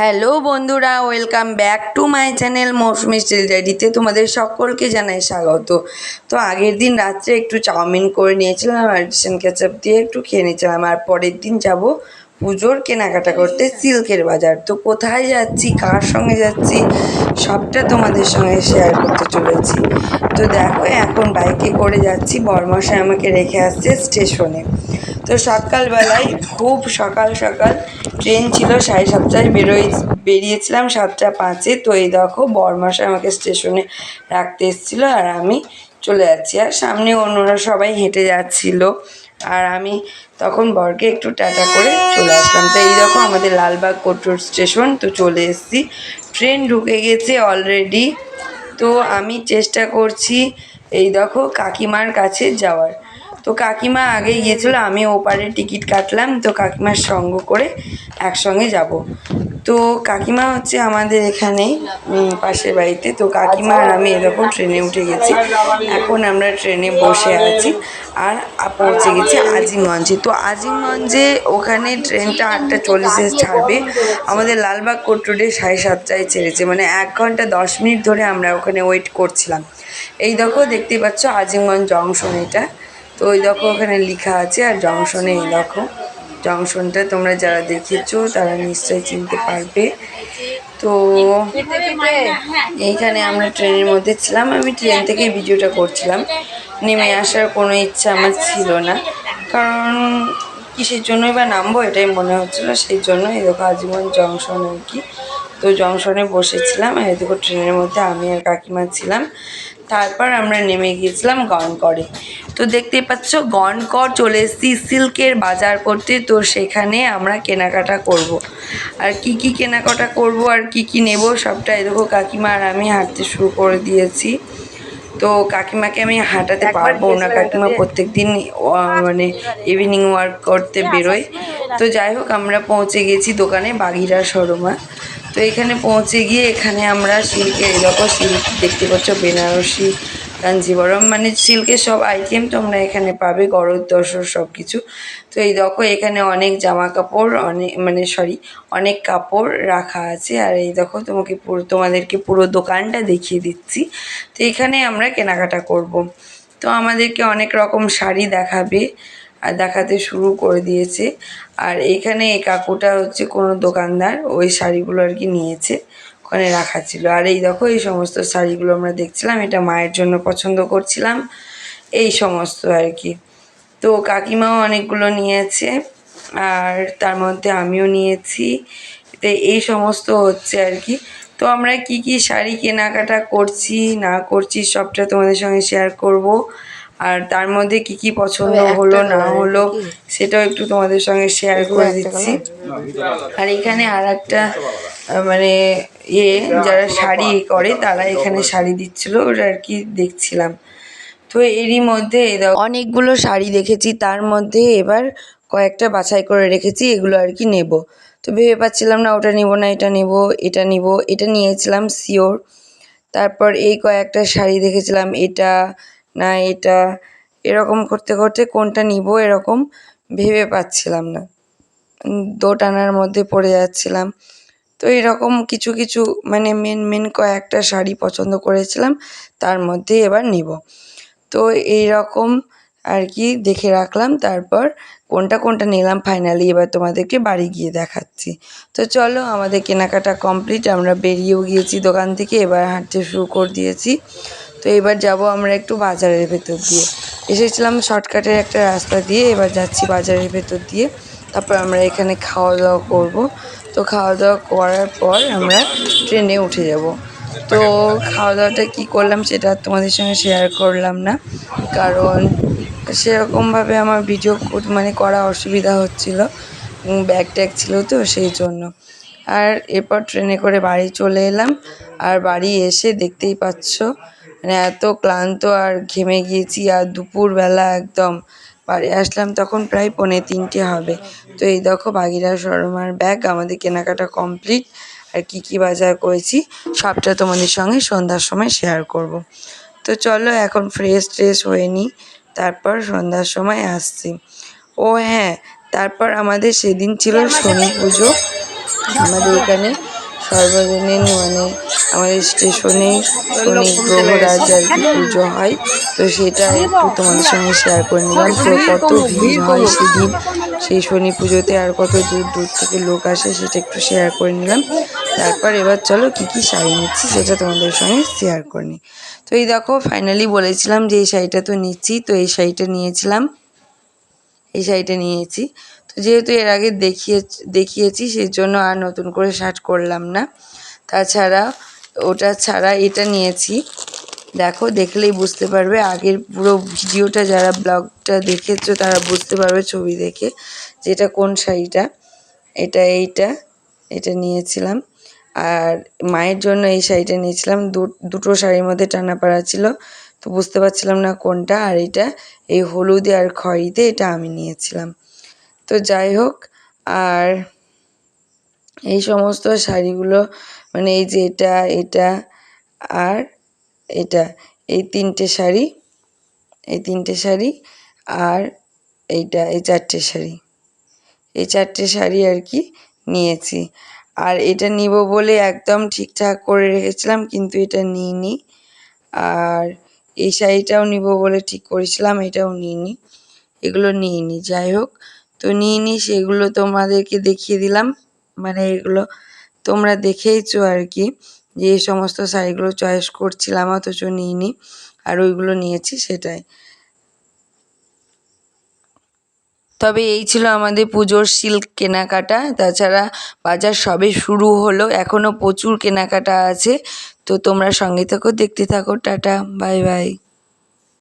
Hello বন্ধুরা welcome back to my channel Moushumi still ডায়েরিতে তোমাদের সকলকে জানাই স্বাগত। তো আগের দিন রাত্রে একটু চাউমিন করে নিয়েছিলাম আর ডিসেন কেচাপ দিয়ে একটু খেয়ে নিয়েছিলাম। আর পরের দিন যাব পুজোর কেনাকাটা করতে সিল্কের বাজার। তো কোথায় যাচ্ছি কার সঙ্গে যাচ্ছি সবটা তোমাদের সঙ্গে শেয়ার করতে চলেছি। তো দেখো, এখন বাইকে করে যাচ্ছি। বরমশাই আমাকে রেখে আসছে স্টেশনে। তো সকালবেলায়, খুব সকাল সকাল ট্রেন ছিল, সাড়ে সাতটায় বেরোই, বেরিয়েছিলাম সাতটা পাঁচে। তো এই দেখো, বরমাসে আমাকে স্টেশনে রাখতে এসেছিল আর আমি চলে যাচ্ছি। আর সামনে অন্যরা সবাই হেঁটে যাচ্ছিল। আর আমি তখন বরকে একটু টাটা করে চলে আসলাম। তো এই দেখো, আমাদের লালবাগ কোটর স্টেশন। তো চলে এসেছি। ট্রেন ঢুকে গেছে অলরেডি তো আমি চেষ্টা করছি এই দেখো কাকিমার কাছে যাওয়ার। তো কাকিমা আগে গিয়েছিল, আমি ওপারে টিকিট কাটলাম, তো কাকিমার সঙ্গ করে একসঙ্গে যাব। তো কাকিমা হচ্ছে আমাদের এখানে পাশের বাড়িতে, তো কাকিমা আর আমি এরকম ট্রেনে উঠে গেছি। এখন আমরা ট্রেনে বসে আছি আর পৌঁছে গেছি আজিমগঞ্জে। তো আজিমগঞ্জে ওখানে ট্রেনটা আটটা চল্লিশে ছাড়বে। আমাদের লালবাগ কোট রোডে সাড়ে সাতটায় ছেড়েছে মানে এক ঘণ্টা দশ মিনিট ধরে আমরা ওখানে ওয়েট করছিলাম। এই দেখো দেখতেই পাচ্ছ আজিমগঞ্জ জংশন এটা। তো ওই দেখো ওখানে লেখা আছে, আর জংশনে এই দেখো। জংশনটা তোমরা যারা দেখেছ, তারা নিশ্চয়ই চিনতে পারবে। তো এইখানে আমরা ট্রেনের মধ্যে ছিলাম, আমি ট্রেন থেকে ভিডিওটা করছিলাম। নেমে আসার কোনো ইচ্ছা আমার ছিল না। কারণ কিসের জন্যই বা নামবো এটাই মনে হচ্ছিল, সেই জন্য এই দেখো আজীবন জংশন আর কি। তো জংশনে বসেছিলাম, আর এদিকে ট্রেনের মধ্যে আমি আর কাকিমা ছিলাম। তারপর আমরা নেমে গিয়েছিলাম গনকরে। তো দেখতেই পাচ্ছ গনকর চলে এসেছি সিল্কের বাজার করতে তো সেখানে আমরা কেনাকাটা করব। আর কি কি কেনাকাটা করব আর কি কি নেব সবটা দেখো কাকিমা আর আমি হাঁটতে শুরু করে দিয়েছি। তো কাকিমাকে আমি হাঁটাতে পারব না কাকিমা প্রত্যেক দিন মানে ইভিনিং ওয়ার্ক করতে বেরোয়। তো যাই হোক আমরা পৌঁছে গেছি দোকানে বাগিরা শোরুমা তো এখানে পৌঁছে গিয়ে এখানে আমরা সিল্কের এরকম সিল্ক দেখতে পাচ্ছ, বেনারসি, কাঞ্জিবরম মানে সিল্কের সব আইটেম তোমরা এখানে পাবে গরদ দশর সব কিছু তো এই দেখো এখানে অনেক জামা কাপড় অনেক মানে সরি অনেক কাপড় রাখা আছে। আর এই দেখো তোমাকে পুরো, তোমাদেরকে পুরো দোকানটা দেখিয়ে দিচ্ছি। তো এখানে আমরা কেনাকাটা করব। তো আমাদেরকে অনেক রকম শাড়ি দেখাবে। আর দেখাতে শুরু করে দিয়েছে। আর এখানে এই কাকুটা হচ্ছে কোনো দোকানদার, ওই শাড়িগুলো আর কি নিয়েছে, ওখানে রাখা ছিল। আর এই দেখো, এই সমস্ত শাড়িগুলো আমরা দেখছিলাম, এটা মায়ের জন্য পছন্দ করছিলাম, এই সমস্ত আর কি। তো কাকিমাও অনেকগুলো নিয়েছে, আর তার মধ্যে আমিও নিয়েছি। তো এই সমস্ত হচ্ছে আর কি। তো আমরা কি কি শাড়ি কেনাকাটা করছি, না করছি, সবটা তোমাদের সঙ্গে শেয়ার করব। আর তার মধ্যে কি কি পছন্দ হলো না হলো সেটাও একটু তোমাদের সঙ্গে শেয়ার করে দিচ্ছি। আর এখানে আর একটা মানে ইয়ে যারা শাড়ি করে তারা এখানে শাড়ি দিচ্ছিল ওটা আর কি দেখছিলাম। তো এরই মধ্যে অনেকগুলো শাড়ি দেখেছি তার মধ্যে এবার কয়েকটা বাছাই করে রেখেছি এগুলো আর কি নেব। তো ভেবে পাচ্ছিলাম না ওটা নিব না এটা নেব এটা নিব এটা নিয়েছিলাম শিওর। তারপর এই কয়েকটা শাড়ি দেখেছিলাম এটা না এটা এরকম করতে করতে কোনটা নিব এরকম ভেবে পাচ্ছিলাম না। দোটানার মধ্যে পড়ে যাচ্ছিলাম। তো এরকম কিছু কিছু মানে মেন মেন কয়েকটা শাড়ি পছন্দ করেছিলাম, তার মধ্যে এবার নিব। তো এই রকম আর কি দেখে রাখলাম, তারপর কোনটা কোনটা নিলাম ফাইনালি এবার তোমাদেরকে বাড়ি গিয়ে দেখাচ্ছি। তো চলো আমাদের কেনাকাটা কমপ্লিট আমরা বেরিয়েও গিয়েছি দোকান থেকে, এবার হাঁটতে শুরু করে দিয়েছি। তো এবার যাব আমরা একটু বাজারের ভেতর দিয়ে। এসেছিলাম শর্টকাটের একটা রাস্তা দিয়ে, এবার যাচ্ছি বাজারের ভেতর দিয়ে। তারপর আমরা এখানে খাওয়া দাওয়া করব। তো খাওয়া দাওয়া করার পর আমরা ট্রেনে উঠে যাব। তো খাওয়া দাওয়াটা কী করলাম সেটা তোমাদের সঙ্গে শেয়ার করলাম না। কারণ সেরকমভাবে আমার ভিডিও মানে করা অসুবিধা হচ্ছিল। ব্যাগ ট্যাগ ছিল তো সেই জন্য। আর এরপর ট্রেনে করে বাড়ি চলে এলাম। আর বাড়ি এসে দেখতেই পাচ্ছ মানে এত ক্লান্ত আর ঘেমে গিয়েছি আর দুপুরবেলা একদম বাড়ি আসলাম তখন প্রায় পৌনে তিনটে হবে। তো এই দেখো বাগিরা শর্মার ব্যাগ আমাদের কেনাকাটা কমপ্লিট আর কি কি বাজার করেছি সবটা তোমাদের সঙ্গে সন্ধ্যার সময় শেয়ার করব। তো চলো এখন ফ্রেশ ট্রেশ হয়ে নিই তারপর সন্ধ্যার সময় আসছি। ও হ্যাঁ তারপর আমাদের সেদিন ছিল শনি পুজো। আমাদের এখানে সর্বজনীন মানে আমাদের স্টেশনে শনি গ্রহরাজ আর কি পুজো হয়। তো সেটা একটু তোমাদের সঙ্গে শেয়ার করে নিলাম তো কত ভিড় হয় সেদিন। সেই শনি পুজোতে আর কত দূর দূর থেকে লোক আসে সেটা একটু শেয়ার করে নিলাম। তারপর এবার চলো কি কি শাড়ি নিচ্ছি সেটা তোমাদের সঙ্গে শেয়ার করে নিই। তো এই দেখো ফাইনালি বলেছিলাম যে এই শাড়িটা তো নিচ্ছি। তো এই শাড়িটা নিয়েছিলাম। এই শাড়িটা নিয়েছি। যেহেতু এর আগে দেখিয়ে দেখিয়েছি সেই জন্য আর নতুন করে শার্ট করলাম না। তাছাড়া ওটা ছাড়া এটা নিয়েছি। দেখো, দেখলেই বুঝতে পারবে। আগের পুরো ভিডিওটা যারা ব্লগটা দেখেছ, তারা বুঝতে পারবে ছবি দেখে যে এটা কোন শাড়িটা। এটা এইটা, এটা নিয়েছিলাম। আর মায়ের জন্য এই শাড়িটা নিয়েছিলাম। দুটো শাড়ির মধ্যে টানাপাড়া ছিল, তো বুঝতে পারছিলাম না কোনটা। আর এটা এই হলুদে আর খয়েরিতে এটা আমি নিয়েছিলাম। তো যাই হোক, আর এই সমস্ত শাড়িগুলো মানে এই যে এটা এটা আর এটা, এই তিনটে শাড়ি, এই তিনটে শাড়ি আর এইটা, এই চারটে শাড়ি, এই চারটে শাড়ি আর কি নিয়েছি। আর এটা নিব বলে একদম ঠিকঠাক করে রেখেছিলাম, কিন্তু এটা নিইনি। আর এই শাড়িটাও নিব বলে ঠিক করেছিলাম, এটাও নিইনি, এগুলো নিইনি। যাই হোক তো নিয়ে নিইনি সেগুলো তোমাদেরকে দেখিয়ে দিলাম। মানে এগুলো তোমরা দেখেইছো আর কি, যে এই সমস্ত শাড়িগুলো চয়েস করছিলাম, অথচ নিইনি, আর ওইগুলো নিয়েছি সেটাই। তবে এই ছিল আমাদের পুজোর সিল্ক কেনাকাটা, তাছাড়া বাজার সবে শুরু হলো এখনও প্রচুর কেনাকাটা আছে, তো তোমরা সঙ্গে থাকো দেখতে থাকো, টাটা, বাই বাই।